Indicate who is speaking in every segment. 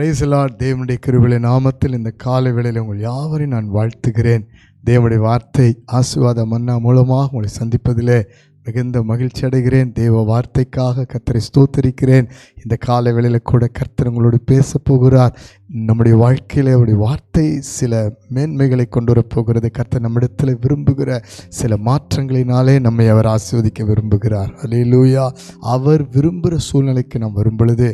Speaker 1: பிரைசலாட் தேவனுடைய கிருவிலை நாமத்தில் இந்த காலை வேளையில் உங்கள் யாவரையும் நான் வாழ்த்துகிறேன். தேவனுடைய வார்த்தை ஆசுவாத மன்னா மூலமாக உங்களை சந்திப்பதிலே மிகுந்த மகிழ்ச்சி அடைகிறேன். தேவ வார்த்தைக்காக கர்த்தரை ஸ்தோத்தரிக்கிறேன். இந்த காலை வேளையில் கூட கர்த்தர் உங்களோடு பேச போகிறார். நம்முடைய வாழ்க்கையில் அவருடைய வார்த்தை சில மேன்மைகளை கொண்டு வரப்போகிறது கர்த்தர் நம்மிடத்தில் விரும்புகிற சில மாற்றங்களினாலே நம்மை அவர் ஆசீர்வதிக்க விரும்புகிறார். அல்லேலூயா அவர் விரும்புகிற சூழ்நிலைக்கு நாம் வரும் பொழுது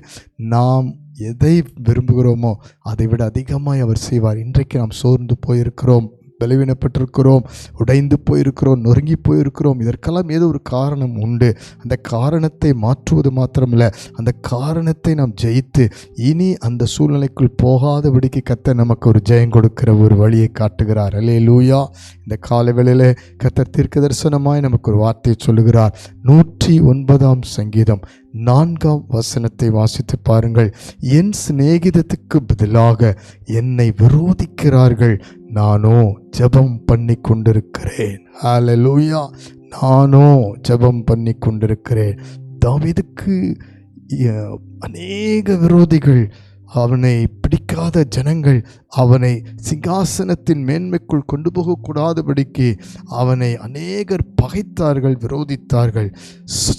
Speaker 1: நாம் எதை விரும்புகிறோமோ அதை விட அதிகமாக அவர் செய்வார். இன்றைக்கு நாம் சோர்ந்து போயிருக்கிறோம். பலவீனப்பட்டிருக்கிறோம் உடைந்து போயிருக்கிறோம் நொறுங்கி போயிருக்கிறோம். இதற்கெல்லாம் ஏதோ ஒரு காரணம் உண்டு. அந்த காரணத்தை மாற்றுவது மாத்திரமில்லை. அந்த காரணத்தை நாம் ஜெயித்து இனி அந்த சூழ்நிலைக்குள் போகாதபடிக்கு கத்த நமக்கு ஒரு ஜெயம் கொடுக்கிற ஒரு வழியை காட்டுகிறார். அல்லே லூயா இந்த காலை கத்த தீர்க்க தரிசனமாய் நமக்கு ஒரு வார்த்தையை சொல்லுகிறார். நூற்றி ஒன்பதாம் சங்கீதம் நான்காம் வசனத்தை வாசித்து பாருங்கள். என் சிநேகிதத்துக்கு பதிலாக என்னை விரோதிக்கிறார்கள். நானோ ஜெபம் பண்ணி கொண்டிருக்கிறேன் ஹalleluya நானோ ஜெபம் பண்ணி கொண்டிருக்கிறேன் தாவிதுக்கு அநேக விரோதிகள் அவனை பிடிக்காத ஜனங்கள் அவனை சிங்காசனத்தின் மேன்மைக்குள் கொண்டு போகக்கூடாதபடிக்கு அவனை அநேகர் பகைத்தார்கள் விரோதித்தார்கள்.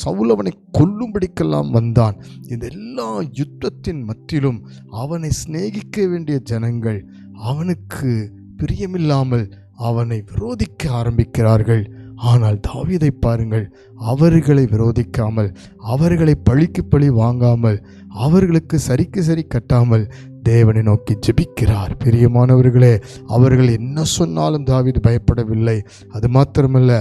Speaker 1: சவுல் அவனை கொல்லும்படிக்கெல்லாம் வந்தான். இந்த எல்லா யுத்தத்தின் மத்தியிலும் அவனை சிநேகிக்க வேண்டிய ஜனங்கள் அவனுக்கு பிரியமில்லாமல் அவனை விரோதிக்க ஆரம்பிக்கிறார்கள். ஆனால் தாவீதை பாருங்கள் அவர்களை விரோதிக்காமல் அவர்களை பழிக்கு பழி வாங்காமல் அவர்களுக்கு சரிக்கு சரி கட்டாமல் தேவனை நோக்கி ஜெபிக்கிறார். பிரியமானவர்களே அவர்கள் என்ன சொன்னாலும் தாவிது பயப்படவில்லை. அது மாத்திரமல்ல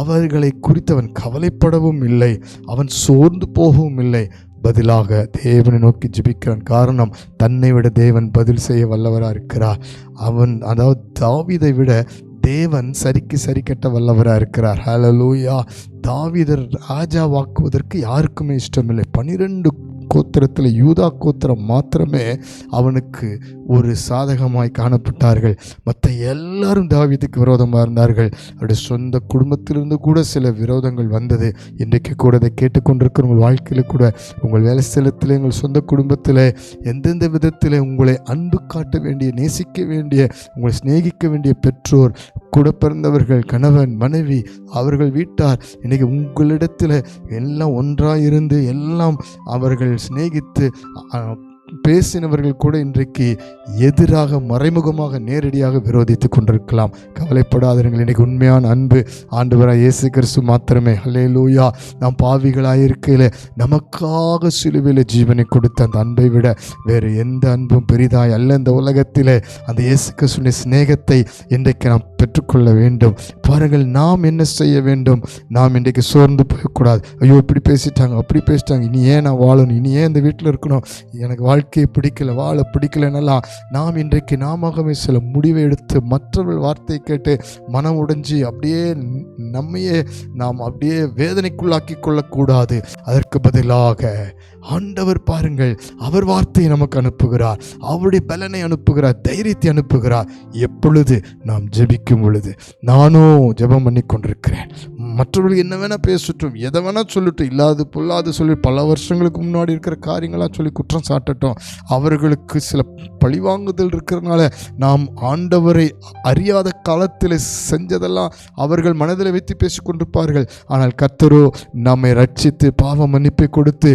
Speaker 1: அவர்களை குறித்தவன் கவலைப்படவும் இல்லை அவன் சோர்ந்து போகவும் இல்லை. பதிலாக தேவனை நோக்கி ஜிபிக்கிறான் காரணம் தன்னை விட தேவன் பதில் செய்ய வல்லவராக இருக்கிறார். அவன் அதாவது தாவிதை விட தேவன் சரிக்கு சரி கட்ட வல்லவராக இருக்கிறார். ஹalleluya தாவீதர் ராஜாவாக்குவதற்கு யாருக்குமே இஷ்டமில்லை. பனிரெண்டு கோத்திரத்தில் யூதா கோத்திரம் மாத்திரமே அவனுக்கு ஒரு சாதகமாய் காணப்பட்டார்கள். மற்ற எல்லாரும் தாவீதுக்கு விரோதமாக இருந்தார்கள். அவருடைய சொந்த குடும்பத்திலிருந்து கூட சில விரோதங்கள் வந்தது. இன்றைக்கு கூட அதை கேட்டுக்கொண்டிருக்கிற உங்கள் வாழ்க்கையில் கூட உங்கள் வேலை ஸ்தலத்தில் உங்கள் சொந்த குடும்பத்தில் எந்தெந்த விதத்தில் உங்களை அன்பு காட்ட வேண்டிய நேசிக்க வேண்டிய உங்களை சிநேகிக்க வேண்டிய பெற்றோர் கூட பிறந்தவர்கள் கணவன் மனைவி அவர்கள் வீட்டார் இன்னைக்கு உங்களிடத்தில் எல்லாம் ஒன்றாக இருந்து எல்லாம் அவர்கள் சிநேகித்து பேசினவர்கள் கூட இன்றைக்கு எதிராக மறைமுகமாக நேரடியாக விரோதித்து கொண்டிருக்கலாம். கவலைப்படாதீர்கள். இன்னைக்கு உண்மையான அன்பு ஆண்டவராக இயேசு கிறிஸ்து மாத்திரமே. ஹலே லூயா நாம் பாவிகளாக இருக்கையில் நமக்காக சிலுவையில் ஜீவனை கொடுத்த அந்த அன்பை விட வேறு எந்த அன்பும் பெரிதாய் அல்ல. இந்த உலகத்தில் அந்த இயேசு கிறிஸ்துவின் சிநேகத்தை இன்றைக்கு நாம் பெற்றுக்கொள்ள வேண்டும். பாருங்கள் நாம் என்ன செய்ய வேண்டும்? நாம் இன்றைக்கு சோர்ந்து போகக்கூடாது ஐயோ இப்படி பேசிட்டாங்க அப்படி பேசிட்டாங்க. இனி ஏன் நான் வாழணும்? இனி ஏன் இந்த வீட்டில் இருக்கணும்? எனக்கு வாழ்க்கையை பிடிக்கல வாழ பிடிக்கலன்னெல்லாம். நாம் இன்றைக்கு நாமவே சில முடிவை எடுத்து மற்றவர்கள் வார்த்தை கேட்டு மனம் உடைஞ்சி அப்படியே நம்மையே நாம் அப்படியே வேதனைக்குள்ளாக்கி கொள்ளக்கூடாது. அதற்கு பதிலாக ஆண்டவர் பாருங்கள் அவர் வார்த்தையை நமக்கு அனுப்புகிறார். அவருடைய பலனை அனுப்புகிறார் தைரியத்தை அனுப்புகிறார். எப்பொழுது நாம் ஜெபிக்கும் பொழுது நானும் ஜெபம் பண்ணி கொண்டிருக்கிறேன். மற்றவர்கள் என்ன வேணால் பேசட்டும் எதை வேணால் சொல்லட்டும் இல்லாது பொல்லாது சொல்லி பல வருஷங்களுக்கு முன்னாடி இருக்கிற காரியங்களாக சொல்லி குற்றம் சாட்டட்டும். அவர்களுக்கு சில பழிவாங்குதல் இருக்கிறதுனால நாம் ஆண்டவரை அறியாத காலத்தில் செஞ்சதெல்லாம் அவர்கள் மனதில் வைத்து பேசிக் கொண்டிருப்பார்கள். ஆனால் கத்தரோ நம்மை ரட்சித்து பாவ மன்னிப்பை கொடுத்து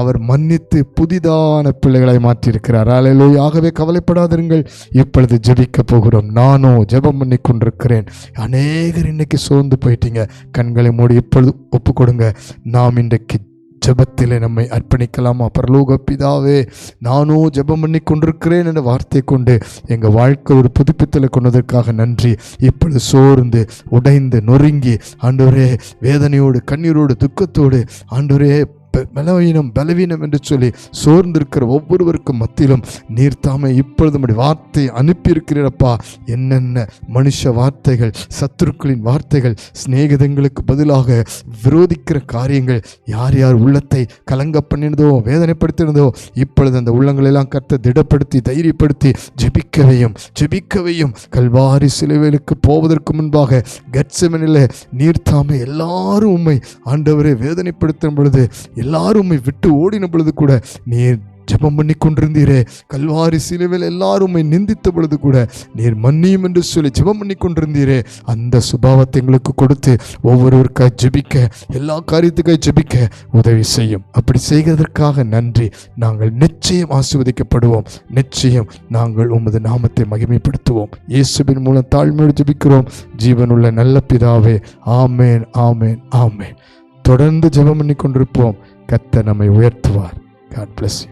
Speaker 1: அவர் மன்னித்து புதிதான பிள்ளைகளை மாற்றியிருக்கிறார். அலையிலோ ஆகவே கவலைப்படாதிருங்கள். இப்பொழுது ஜெபிக்க போகிறோம். நானோ ஜெபம் பண்ணி கொண்டிருக்கிறேன் அநேகர் இன்னைக்கு சோர்ந்து போயிட்டீங்க. கண்களை மூடி இப்பொழுது ஒப்பு கொடுங்க நாம் இன்றைக்கு ஜெபத்திலே நம்மை அர்ப்பணிக்கலாமா? பரலோக பிதாவே நானும் ஜெபம் பண்ணி கொண்டிருக்கிறேன் என்ற வார்த்தை கொண்டு எங்கள் வாழ்க்கை ஒரு புதுப்பித்தலை கொண்டதற்காக நன்றி. இப்பொழுது சோர்ந்து உடைந்து நொறுங்கி ஆண்டவரே வேதனையோடு கண்ணீரோடு துக்கத்தோடு ஆண்டவரே பலவீனம் பலவீனம் என்று சொல்லி சோர்ந்திருக்கிற ஒவ்வொருவருக்கும் மத்தியிலும் நீர் தாமே இப்பொழுது நம்முடைய வார்த்தை அனுப்பியிருக்கிறப்பா என்னென்ன மனுஷ வார்த்தைகள் சத்துருக்களின் வார்த்தைகள் சிநேகிதங்களுக்கு பதிலாக விரோதிக்கிற காரியங்கள் யார் யார் உள்ளத்தை கலங்க பண்ணினதோ வேதனைப்படுத்தினதோ இப்பொழுது அந்த உள்ளங்களெல்லாம் கத்த திடப்படுத்தி தைரியப்படுத்தி ஜெபிக்கவையும் ஜெபிக்கவையும். கல்வாரி சிலுவைகளுக்கு போவதற்கு முன்பாக கட்சமனில் நீர் தாமே எல்லாரும் உண்மை ஆண்டவரை வேதனைப்படுத்தும் பொழுது எல்லாரும் உண்மை விட்டு ஓடின பொழுது கூட நீர் ஜெபம் பண்ணி கொண்டிருந்தீரே. கல்வாரி சிலுவையில் எல்லாரும் நிந்தித்த பொழுது கூட நீர் மன்னியும் என்று சொல்லி ஜெபம் பண்ணி கொண்டிருந்தீரே. அந்த சுபாவத்தை எங்களுக்கு கொடுத்து ஒவ்வொருவருக்காக ஜெபிக்க எல்லா காரியத்துக்காக ஜெபிக்க உதவி செய்யும். அப்படி செய்கிறதற்காக நன்றி. நாங்கள் நிச்சயம் ஆசிர்வதிக்கப்படுவோம். நிச்சயம் நாங்கள் உமது நாமத்தை மகிமைப்படுத்துவோம். இயேசுவின் மூலம் தாழ்மையோடு ஜெபிக்கிறோம். ஜீவனுள்ள நல்ல பிதாவே ஆமேன் ஆமேன் ஆமேன். தொடர்ந்து ஜெபம் பண்ணி கொண்டிருப்போம். கத்த நம்மை உயர்த்துவார். God bless you